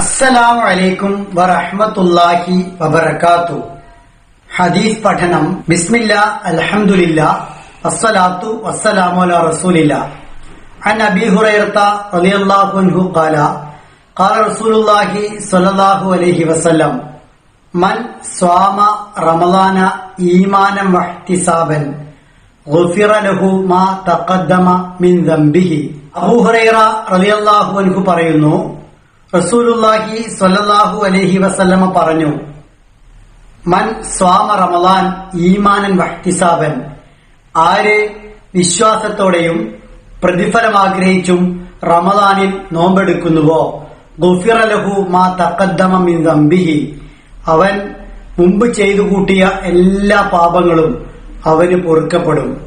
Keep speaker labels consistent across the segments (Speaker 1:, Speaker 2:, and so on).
Speaker 1: അസ്സലാമു അലൈക്കും വറഹ്മത്തുള്ളാഹി വബറകാത്തു ഹദീസ് പഠനം ബിസ്മില്ല അൽഹംദുലില്ല അസ്സലാത്തു വസ്സലാമു അലാ റസൂലില്ല عن ابي هريره رضي الله عنه قال قال رسول الله صلى الله عليه وسلم من صام رمضان ايمانا واحتسابا غفر له ما تقدم من ذنبه അബൂ ഹുറൈറ റളിയല്ലാഹു അൻഹു പറയുന്നു റസൂലുള്ളാഹി സ്വല്ലല്ലാഹു അലൈഹി വസല്ലമ പറഞ്ഞു മൻ സ്വാമ റമലാൻ ഈമാനൻ വഹ്തിസാബൻ. ആര് വിശ്വാസത്തോടെയും പ്രതിഫലം ആഗ്രഹിച്ചും റമദാനിൽ നോമ്പെടുക്കുന്നുവോ? ഗുഫിറലഹു മാ തഖദ്ദമ മിൻ ദംബിഹി. അവൻ മുമ്പ് ചെയ്തു കൂട്ടിയ എല്ലാ പാപങ്ങളും അവന് പൊറുക്കപ്പെടും.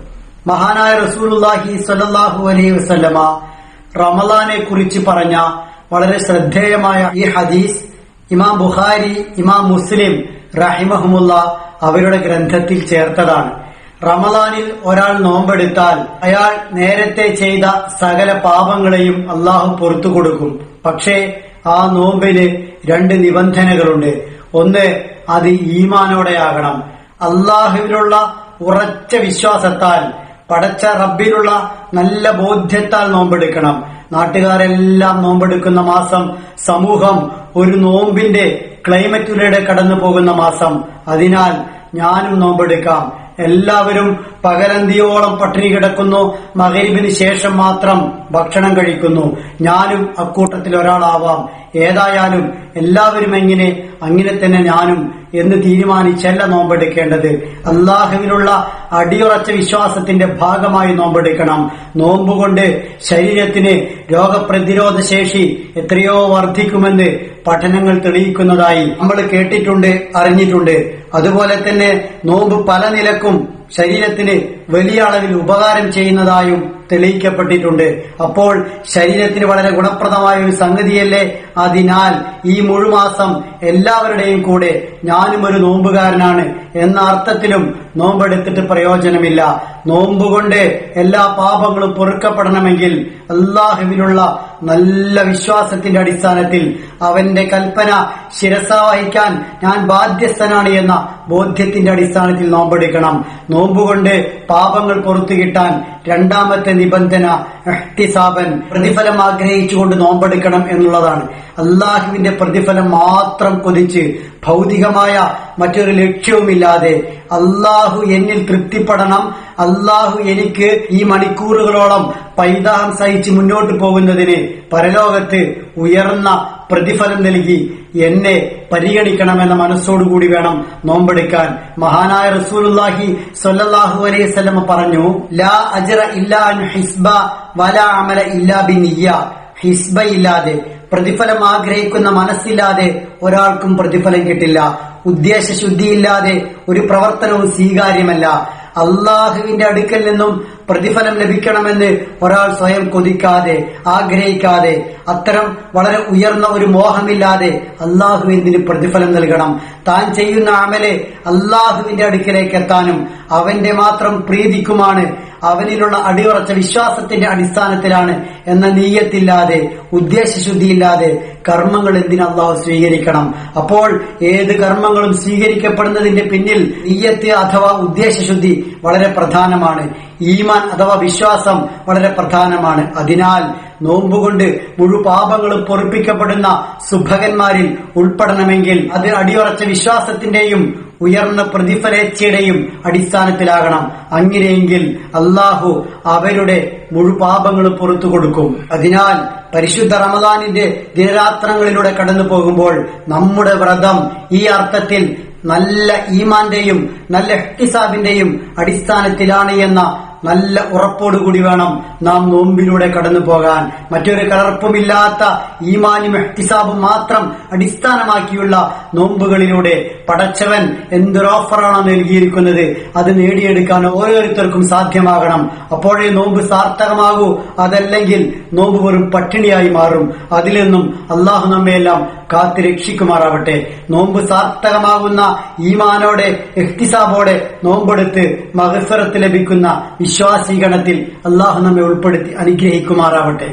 Speaker 1: മഹാനായ റസൂലുള്ളാഹി സ്വല്ലല്ലാഹു അലൈഹി വസല്ലമ റമദാനെ കുറിച്ച് പറഞ്ഞ വളരെ ശ്രദ്ധേയമായ ഈ ഹദീസ് ഇമാം ബുഖാരി ഇമാം മുസ്ലിം റഹിമഹമുല്ല അവരുടെ ഗ്രന്ഥത്തിൽ ചേർത്തതാണ്. റമദാനിൽ ഒരാൾ നോമ്പെടുത്താൽ അയാൾ നേരത്തെ ചെയ്ത സകല പാപങ്ങളെയും അള്ളാഹു പുറത്തു കൊടുക്കും. പക്ഷേ ആ നോമ്പിന് രണ്ട് നിബന്ധനകളുണ്ട്. ഒന്ന് അത് ഈമാനോടെയാകണം. അള്ളാഹുവിനുള്ള ഉറച്ച വിശ്വാസത്താൽ പടച്ച റബ്ബിലുള്ള നല്ല ബോധ്യത്താൽ നോമ്പെടുക്കണം. നാട്ടുകാരെല്ലാം നോമ്പെടുക്കുന്ന മാസം സമൂഹം ഒരു നോമ്പിന്റെ ക്ലൈമറ്റിലൂടെ കടന്നു പോകുന്ന മാസം. അതിനാൽ ഞാനും നോമ്പെടുക്കാം. എല്ലാവരും പകലന്തിയോളം പട്ടിണി കിടക്കുന്നു. മകരിബിന് ശേഷം മാത്രം ഭക്ഷണം കഴിക്കുന്നു. ഞാനും അക്കൂട്ടത്തിൽ ഒരാളാവാം. ഏതായാലും എല്ലാവരും എങ്ങനെ അങ്ങനെ തന്നെ ഞാനും എന്ന് തീരുമാനിച്ചല്ല നോമ്പെടുക്കേണ്ടത്. അള്ളാഹുവിനുള്ള അടിയുറച്ച വിശ്വാസത്തിന്റെ ഭാഗമായി നോമ്പെടുക്കണം. നോമ്പുകൊണ്ട് ശരീരത്തിന് രോഗപ്രതിരോധ ശേഷി എത്രയോ വർദ്ധിക്കുമെന്ന് പഠനങ്ങൾ തെളിയിക്കുന്നതായി നമ്മൾ കേട്ടിട്ടുണ്ട് അറിഞ്ഞിട്ടുണ്ട്. അതുപോലെ തന്നെ നോമ്പ് പല നിലക്കും ശരീരത്തിന് വലിയ അളവിൽ ഉപകാരം ചെയ്യുന്നതായും തെളിയിക്കപ്പെട്ടിട്ടുണ്ട്. അപ്പോൾ ശരീരത്തിന് വളരെ ഗുണപ്രദമായ ഒരു സംഗതിയല്ലേ? അതിനാൽ ഈ മുഴുമാസം എല്ലാവരുടെയും കൂടെ ഞാനും ഒരു നോമ്പുകാരനാണ് എന്ന അർത്ഥത്തിലും നോമ്പെടുത്തിട്ട് പ്രയോജനമില്ല. നോമ്പുകൊണ്ട് എല്ലാ പാപങ്ങളും പൊറുക്കപ്പെടണമെങ്കിൽ അള്ളാഹുവിനുള്ള നല്ല വിശ്വാസത്തിന്റെ അടിസ്ഥാനത്തിൽ അവന്റെ കൽപ്പന ശിരസ വഹിക്കാൻ ഞാൻ ബാധ്യസ്ഥനാണ് എന്ന ബോധ്യത്തിന്റെ അടിസ്ഥാനത്തിൽ നോമ്പെടുക്കണം. നോമ്പുകൊണ്ട് പാപങ്ങൾ പുറത്തു കിട്ടാൻ രണ്ടാമത്തെ നിബന്ധന എഹ്തിസാബൻ പ്രതിഫലം ആഗ്രഹിച്ചുകൊണ്ട് നോമ്പെടുക്കണം എന്നുള്ളതാണ്. അള്ളാഹുവിന്റെ പ്രതിഫലം മാത്രം കൊതിച്ച് ഭൗതികമായ മറ്റൊരു ലക്ഷ്യവുമില്ലാതെ അള്ളാഹു എന്നിൽ തൃപ്തിപ്പെടണം. അള്ളാഹു എനിക്ക് ഈ മണിക്കൂറുകളോളം പൈതാഹം സഹിച്ച് മുന്നോട്ട് പോകുന്നതിന് പരലോകത്ത് ഉയർന്ന പ്രതിഫലം നൽകി എന്നെ പരിഗണിക്കണമെന്ന മനസ്സോടുകൂടി വേണം നോമ്പെടുക്കാൻ. മഹാനായ റസൂലുല്ലാഹി സൊല്ലാഹു അലൈഹി വസല്ലം പറഞ്ഞു ലാ അജറ ഇല്ലാ ഹിസ്ബ വല അമല ഇല്ലാ ബിനിയ്യ. ഹിസ്ബ ഇല്ലാതെ പ്രതിഫലം ആഗ്രഹിക്കുന്ന മനസ്സില്ലാതെ ഒരാൾക്കും പ്രതിഫലം കിട്ടില്ല. ഉദ്ദേശശുദ്ധിയില്ലാതെ ഒരു പ്രവർത്തനവും സ്വീകാര്യമല്ല. അള്ളാഹുവിന്റെ അടുക്കൽ നിന്നും പ്രതിഫലം ലഭിക്കണമെന്ന് ഒരാൾ സ്വയം കൊതിക്കാതെ ആഗ്രഹിക്കാതെ അത്തരം വളരെ ഉയർന്ന ഒരു മോഹമില്ലാതെ അള്ളാഹുവിന് പ്രതിഫലം നൽകണം. താൻ ചെയ്യുന്ന അമലെ അള്ളാഹുവിന്റെ അടുക്കിലേക്ക് എത്താനും അവന്റെ മാത്രം പ്രീതിക്കുമാണ് അവനിലുള്ള അടിയുറച്ച വിശ്വാസത്തിന്റെ അടിസ്ഥാനത്തിലാണ് എന്ന നീയത്തില്ലാതെ ഉദ്ദേശശുദ്ധിയില്ലാതെ കർമ്മങ്ങൾ എന്തിന് അള്ളാഹു സ്വീകരിക്കണം. അപ്പോൾ ഏത് കർമ്മങ്ങളും സ്വീകരിക്കപ്പെടുന്നതിന്റെ പിന്നിൽ നീയത്ത് അഥവാ ഉദ്ദേശശുദ്ധി വളരെ പ്രധാനമാണ്. ഈമാൻ അഥവാ വിശ്വാസം വളരെ പ്രധാനമാണ്. അതിനാൽ നോമ്പുകൊണ്ട് മുഴു പാപങ്ങളും പൊറുപ്പിക്കപ്പെടുന്ന സുഭകന്മാരിൽ ഉൾപ്പെടണമെങ്കിൽ അത് അടിയുറച്ച വിശ്വാസത്തിന്റെയും ഉയർന്ന പ്രതിഫലേച്ഛയുടെയും അടിസ്ഥാനത്തിലാകണം. അങ്ങനെയെങ്കിൽ അള്ളാഹു അവരുടെ മുഴുപാപങ്ങളും പുറത്തു കൊടുക്കും. അതിനാൽ പരിശുദ്ധ റമദാനിന്റെ ദിനരാത്രങ്ങളിലൂടെ കടന്നു പോകുമ്പോൾ നമ്മുടെ വ്രതം ഈ അർത്ഥത്തിൽ നല്ല ഈമാന്റെയും നല്ല എഹ്തിസാബിന്റെയും അടിസ്ഥാനത്തിലാണ് എന്ന നല്ല ഉറപ്പോടുകൂടി വേണം നാം നോമ്പിലൂടെ കടന്നു പോകാൻ. മറ്റൊരു കലർപ്പുമില്ലാത്ത ഈമാനും എഹ്തിസാബും മാത്രം അടിസ്ഥാനമാക്കിയുള്ള നോമ്പുകളിലൂടെ പടച്ചവൻ എന്തൊരു ഓഫറാണ് നൽകിയിരിക്കുന്നത്? അത് നേടിയെടുക്കാൻ ഓരോരുത്തർക്കും സാധ്യമാകണം. അപ്പോഴേ നോമ്പ് സാർത്ഥകമാകൂ. അതല്ലെങ്കിൽ നോമ്പ് വെറും പട്ടിണിയായി മാറും. അതിൽ നിന്നും അള്ളാഹു നമ്മയെല്ലാം കാത്തു രക്ഷിക്കുമാറാവട്ടെ. നോമ്പ് സാർത്ഥകമാകുന്ന ഈമാനോടെ എഹ്തിസാബോടെ നോമ്പെടുത്ത് മഹസറത്ത് ലഭിക്കുന്ന വിശ്വാസീകരണത്തിൽ അള്ളാഹു നമ്മെ ഉൾപ്പെടുത്തി അനുഗ്രഹിക്കുമാറാവട്ടെ.